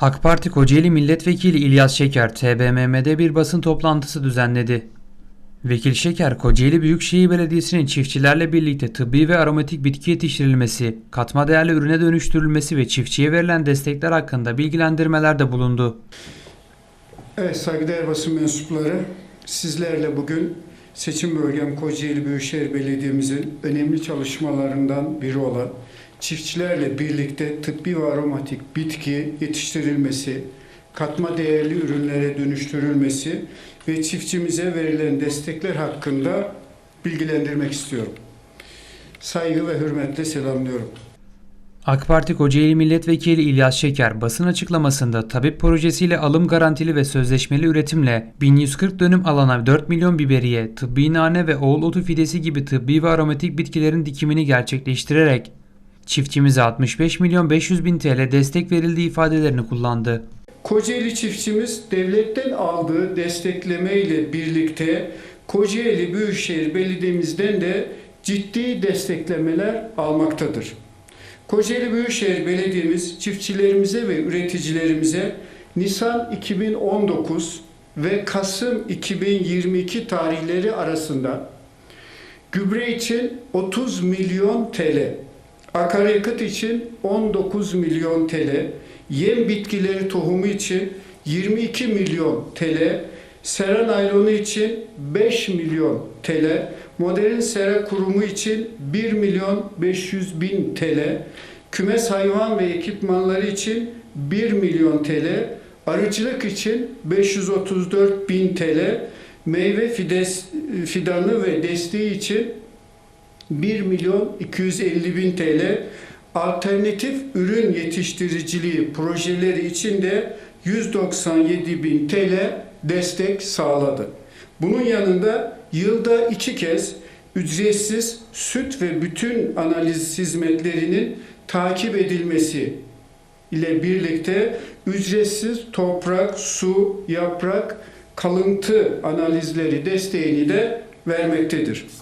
AK Parti Kocaeli Milletvekili İlyas Şeker TBMM'de bir basın toplantısı düzenledi. Vekil Şeker, Kocaeli Büyükşehir Belediyesi'nin çiftçilerle birlikte tıbbi ve aromatik bitki yetiştirilmesi, katma değerli ürüne dönüştürülmesi ve çiftçiye verilen destekler hakkında bilgilendirmelerde bulundu. Evet saygıdeğer basın mensupları sizlerle bugün seçim bölgem Kocaeli Büyükşehir Belediye'mizin önemli çalışmalarından biri olan çiftçilerle birlikte tıbbi ve aromatik bitki yetiştirilmesi, katma değerli ürünlere dönüştürülmesi ve çiftçimize verilen destekler hakkında bilgilendirmek istiyorum. Saygı ve hürmetle selamlıyorum. AK Parti Kocaeli Milletvekili İlyas Şeker basın açıklamasında tabip projesiyle alım garantili ve sözleşmeli üretimle 1140 dönüm alana 4 milyon biberiye, tıbbi nane ve oğul otu fidesi gibi tıbbi ve aromatik bitkilerin dikimini gerçekleştirerek çiftçimize 65 milyon 500 bin TL destek verildiği ifadelerini kullandı. Kocaeli çiftçimiz devletten aldığı destekleme ile birlikte Kocaeli Büyükşehir Belediye'mizden de ciddi desteklemeler almaktadır. Kocaeli Büyükşehir Belediye'miz çiftçilerimize ve üreticilerimize Nisan 2019 ve Kasım 2022 tarihleri arasında gübre için 30 milyon TL, akaryakıt için 19 milyon TL, yem bitkileri tohumu için 22 milyon TL, sera naylonu için 5 milyon TL, modern sera kurumu için 1 milyon 500 bin TL, kümes hayvan ve ekipmanları için 1 milyon TL, arıcılık için 534 bin TL, meyve fides, fidanı ve desteği için 1 milyon 250 bin TL, alternatif ürün yetiştiriciliği projeleri için de 197 bin TL destek sağladı. Bunun yanında yılda iki kez ücretsiz süt ve bütün analiz hizmetlerinin takip edilmesi ile birlikte ücretsiz toprak, su, yaprak, kalıntı analizleri desteğini de vermektedir.